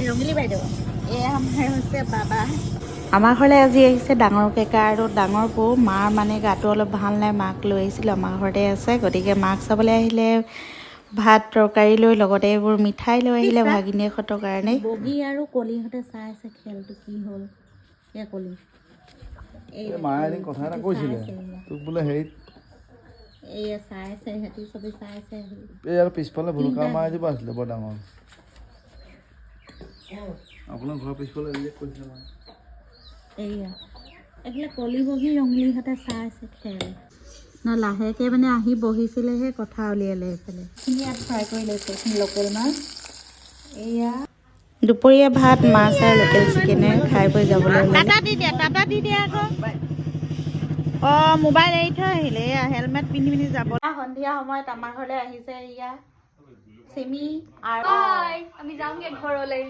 ৰঙিলী বাইদেউ এয়া আমাৰ হৈছে বাবা। আমাৰ ঘৰলৈ আজি আহিছে ডাঙৰ কেকা আৰু ডাঙৰ বৌ। মাৰ মানে গাটো অলপ ভাল নাই মাক লৈ আহিছিলোঁ। আমাৰ ঘৰতে আছে গতিকে মাক চাবলৈ আহিলে ভাত তৰকাৰী লৈ লগতে এইবোৰ মিঠাই লৈ আহিলে ভাগিনীয়েকহঁতৰ কাৰণে। বগী আৰু কলিহঁতে চাই আছে খেলটো কি হ'ল? এয়া কলি। মায়ে এদিন কথা এটা কৈছিলে। তোক বোলে হেৰিত চাই আছে সিহঁতি চবেই চাই আছে। এই আৰু পিছফালে ভুলুকা মাৰ এজোপা আছিলে বৰ ডাঙৰ। আপোনাৰ ঘৰৰ পিছফালে এইফালে কলি বগী ৰঙিলীহঁতে চাই আছে খেল ন লাহেকৈ মানে আহি বহিছিলেহে কথা উলিয়ালে এইফালে। এইখিনি ইয়াত ফ্ৰাই কৰি লৈছে এইখিনি লোকেল মাছ। এয়া দুপৰীয়া ভাত মাছ আৰু লোকেল চিকেনে খাই বৈ যাবলৈ টাটা দি দিয়া টাটা দি দিয়া আকৌ। অঁ মোবাইল এৰি থৈ আহিলে এয়া হেলমেট পিন্ধি পিন্ধি যাব। সন্ধিয়া সময়ত আমাৰ ঘৰলৈ আহিছে এয়া চিমি আৰু আমি যামগে ঘৰলৈ।